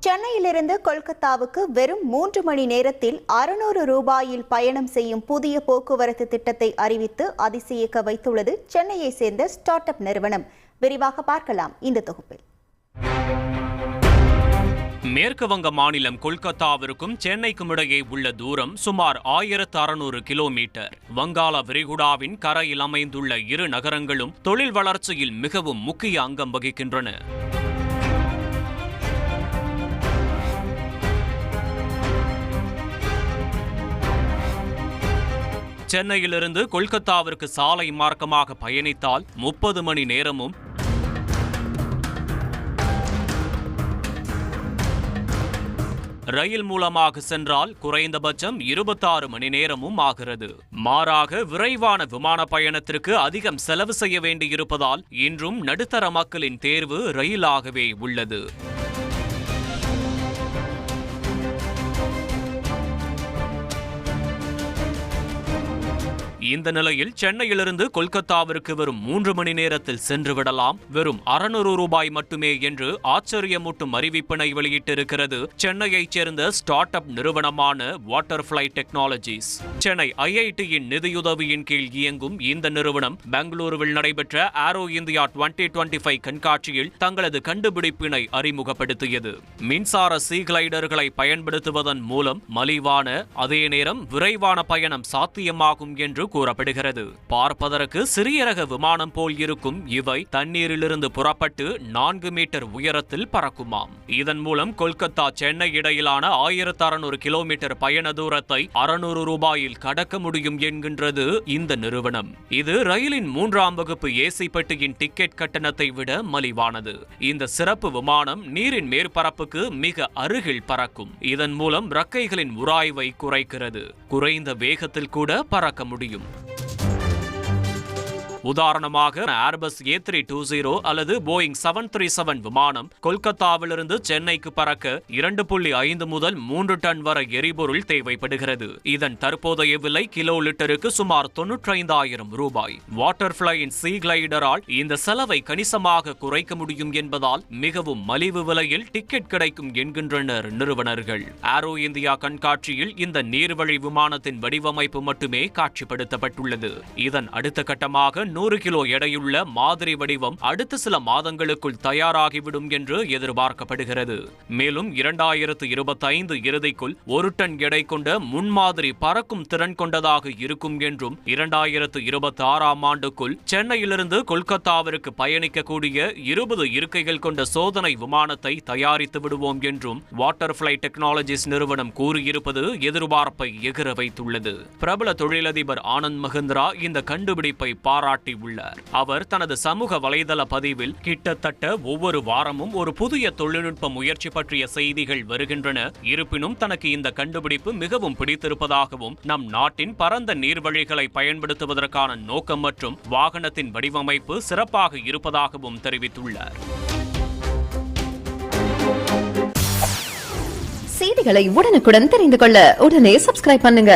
சென்னையிலிருந்து கொல்கத்தாவுக்கு வெறும் மூன்று மணி நேரத்தில் அறுநூறு ரூபாயில் பயணம் செய்யும் புதிய போக்குவரத்து திட்டத்தை அறிவித்து அதிசயிக்க வைத்துள்ளது சென்னையை சேர்ந்த ஸ்டார்ட் அப் நிறுவனம். விரிவாக பார்க்கலாம் இந்த தொகுப்பில். மேற்கு வங்க மாநிலம் கொல்கத்தாவிற்கும் சென்னைக்கும் இடையே உள்ள தூரம் சுமார் ஆயிரத்து அறுநூறு கிலோமீட்டர். வங்காள விரிகுடாவின் கரையில் அமைந்துள்ள இரு நகரங்களும் தொழில் வளர்ச்சியில் மிகவும் முக்கிய அங்கம் வகிக்கின்றன. சென்னையிலிருந்து கொல்கத்தாவிற்கு சாலை மார்க்கமாக பயணித்தால் முப்பது மணி நேரமும் ரயில் மூலமாக சென்றால் குறைந்தபட்சம் இருபத்தாறு மணி நேரமும் ஆகிறது. மாறாக விரைவான விமான பயணத்திற்கு அதிகம் செலவு செய்ய வேண்டியிருப்பதால் இன்றும் நடுத்தர மக்களின் தேர்வு ரயிலாகவே உள்ளது. இந்த நிலையில் சென்னையிலிருந்து கொல்கத்தாவிற்கு வெறும் மூன்று மணி நேரத்தில் சென்று விடலாம். வெறும் அறுநூறு ரூபாய் மட்டுமே என்று ஆச்சரியமூட்டும் அறிவிப்பினை வெளியிட்டிருக்கிறது சென்னையைச் சேர்ந்த ஸ்டார்ட் அப் நிறுவனமான வாட்டர்ஃப்ளை டெக்னாலஜிஸ் சென்னை ஐஐடியின் நிதியுதவியின் கீழ் இயங்கும் இந்த நிறுவனம் பெங்களூருவில் நடைபெற்ற aero India twenty twenty five கண்காட்சியில் தங்களது கண்டுபிடிப்பினை அறிமுகப்படுத்தியது. மின்சார சீ கிளைடர்களை பயன்படுத்துவதன் மூலம் மலிவான அதே நேரம் விரைவான பயணம் சாத்தியமாகும் என்று கூறப்படுகிறது. பார்ப்பதற்கு சிறிய ரக விமானம் போல் இருக்கும் இவை தண்ணீரிலிருந்து புறப்பட்டு நான்கு மீட்டர் உயரத்தில் பறக்குமாம். இதன் மூலம் கொல்கத்தா சென்னை இடையிலான ஆயிரத்து அறுநூறு கிலோமீட்டர் பயண தூரத்தை அறுநூறு ரூபாயில் கடக்க முடியும் என்கின்றது இந்த நிறுவனம். இது ரயிலின் மூன்றாம் வகுப்பு ஏசி பெட்டியின் டிக்கெட் கட்டணத்தை விட மலிவானது. இந்த சிறப்பு விமானம் நீரின் மேற்பரப்புக்கு மிக அருகில் பறக்கும். இதன் மூலம் ரக்கைகளின் உராய்வை குறைக்கிறது. குறைந்த வேகத்தில் கூட பறக்க முடியும். உதாரணமாக Airbus A three two zero அல்லது போயிங் செவன் த்ரீ செவன் விமானம் கொல்கத்தாவிலிருந்து சென்னைக்கு பறக்க இரண்டு புள்ளி ஐந்து முதல் மூன்று டன் வரை எரிபொருள் தேவைப்படுகிறது. இதன் தற்போதைய விலை கிலோ லிட்டருக்கு சுமார் தொன்னூற்றைந்தாயிரம் ரூபாய். வாட்டர்ஃப்ளையின் சி கிளைடரால் இந்த செலவை கணிசமாக குறைக்க முடியும் என்பதால் மிகவும் மலிவு விலையில் டிக்கெட் கிடைக்கும் என்கின்றனர் நிறுவனர்கள். ஆரோ இந்தியா கண்காட்சியில் இந்த நீர்வழி விமானத்தின் வடிவமைப்பு மட்டுமே காட்சிப்படுத்தப்பட்டுள்ளது. இதன் அடுத்த கட்டமாக நூறு கிலோ எடையுள்ள மாதிரி வடிவம் அடுத்த சில மாதங்களுக்குள் தயாராகிவிடும் என்று எதிர்பார்க்கப்படுகிறது. மேலும் இரண்டாயிரத்து இருபத்தைந்து இறுதிக்குள் ஒரு டன் எடை கொண்ட முன்மாதிரி பறக்கும் திறன் கொண்டதாக இருக்கும் என்றும் இரண்டாயிரத்து இருபத்தி ஆறாம் ஆண்டுக்குள் சென்னையிலிருந்து கொல்கத்தாவிற்கு பயணிக்கக்கூடிய இருபது இருக்கைகள் கொண்ட சோதனை விமானத்தை தயாரித்து விடுவோம் என்றும் வாட்டர்ஃப்ளை டெக்னாலஜிஸ் நிறுவனம் கூறியிருப்பது எதிர்பார்ப்பை எகிர வைத்துள்ளது. பிரபல தொழிலதிபர் ஆனந்த் மஹிந்திரா இந்த கண்டுபிடிப்பை பாராட்டியுள்ளார் அவர் தனது சமூக வலைதள பதிவில் கிட்டத்தட்ட ஒவ்வொரு வாரமும் ஒரு புதிய தொழில்நுட்ப முயற்சி பற்றிய செய்திகள் வருகின்றன. இருப்பினும் தனக்கு இந்த கண்டுபிடிப்பு மிகவும் பிடித்திருப்பதாகவும் நம் நாட்டின் பரந்த நீர்வழிகளை பயன்படுத்துவதற்கான நோக்கம் மற்றும் வாகனத்தின் வடிவமைப்பு சிறப்பாக இருப்பதாகவும் தெரிவித்துள்ளார். செய்திகளை உடனுக்குடன் தெரிந்து கொள்ள உடனே சப்ஸ்கிரைப் பண்ணுங்க.